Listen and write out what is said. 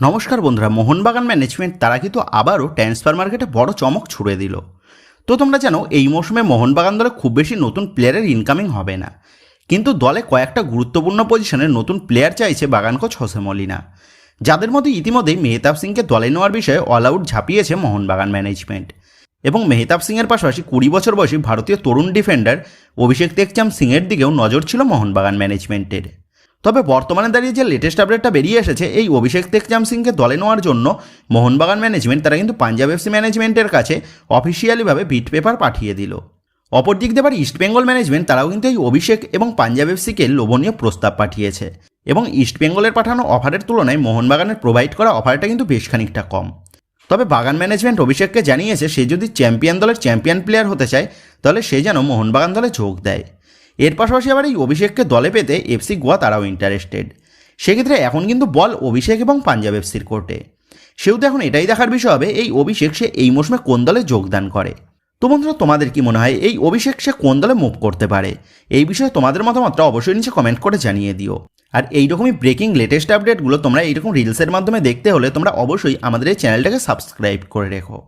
নমস্কার বন্ধুরা, মোহনবাগান ম্যানেজমেন্ট তারা কিন্তু আবারও ট্রান্সফার মার্কেটে বড় চমক ছুড়ে দিল। তো তোমরা জানো, এই মৌসুমে মোহনবাগান দলে খুব বেশি নতুন প্লেয়ারের ইনকামিং হবে না। কিন্তু দলে কয়েকটা গুরুত্বপূর্ণ পজিশনে নতুন প্লেয়ার চাইছে বাগান কোচ হোসে মলিনা। যাদের মধ্যে ইতিমধ্যেই মেহতাব সিংকে দলে নেওয়ার বিষয়ে অল আউট ঝাঁপিয়েছে মোহনবাগান ম্যানেজমেন্ট এবং মেহতাব সিংয়ের পাশাপাশি কুড়ি বছর বয়সী ভারতীয় তরুণ ডিফেন্ডার অভিষেক তেকচাম সিংয়ের দিকেও নজর ছিল মোহনবাগান ম্যানেজমেন্টের তবে বর্তমানে দাঁড়িয়ে যে লেটেস্ট আপডেটটা বেরিয়ে এসেছে, এই অভিষেক তেকচাম সিংকে দলে নেওয়ার জন্য মোহনবাগান ম্যানেজমেন্ট তারা কিন্তু পাঞ্জাব এফসি ম্যানেজমেন্টের কাছে অফিসিয়ালিভাবে বিট পেপার পাঠিয়ে দিল। অপরদিক দিয়ে আবার ইস্টবেঙ্গল ম্যানেজমেন্ট তারাও কিন্তু এই অভিষেক এবং পাঞ্জাব এফসিকে লোভনীয় প্রস্তাব পাঠিয়েছে। এবং ইস্টবেঙ্গলের পাঠানো অফারের তুলনায় মোহনবাগানের প্রোভাইড করা অফারটা কিন্তু বেশ খানিকটা কম। তবে বাগান ম্যানেজমেন্ট অভিষেককে জানিয়েছে, সে যদি চ্যাম্পিয়ন দলের চ্যাম্পিয়ন প্লেয়ার হতে চায়, তাহলে সে যেন মোহনবাগান দলে যোগ দেয়। এর পাশাপাশি আবার এই অভিষেককে দলে পেতে এফসি গোয়া তারাও ইন্টারেস্টেড সেক্ষেত্রে এখন কিন্তু বল অভিষেক এবং পাঞ্জাব এফসির কোর্টে সেহেতু এখন এটাই দেখার বিষয় হবে, এই অভিষেক সে এই মৌসুমে কোন দলে যোগদান করে? তো বন্ধুরা, তোমাদের কি মনে হয়, এই অভিষেক সে কোন দলে মুভ করতে পারে? এই বিষয়ে তোমাদের মতামতটা অবশ্যই নিচে কমেন্ট করে জানিয়ে দিও। আর এইরকমই ব্রেকিং লেটেস্ট আপডেটগুলো তোমরা এইরকম রিলসের মাধ্যমে দেখতে হলে তোমরা অবশ্যই আমাদের এই চ্যানেলটাকে সাবস্ক্রাইব করে রেখো।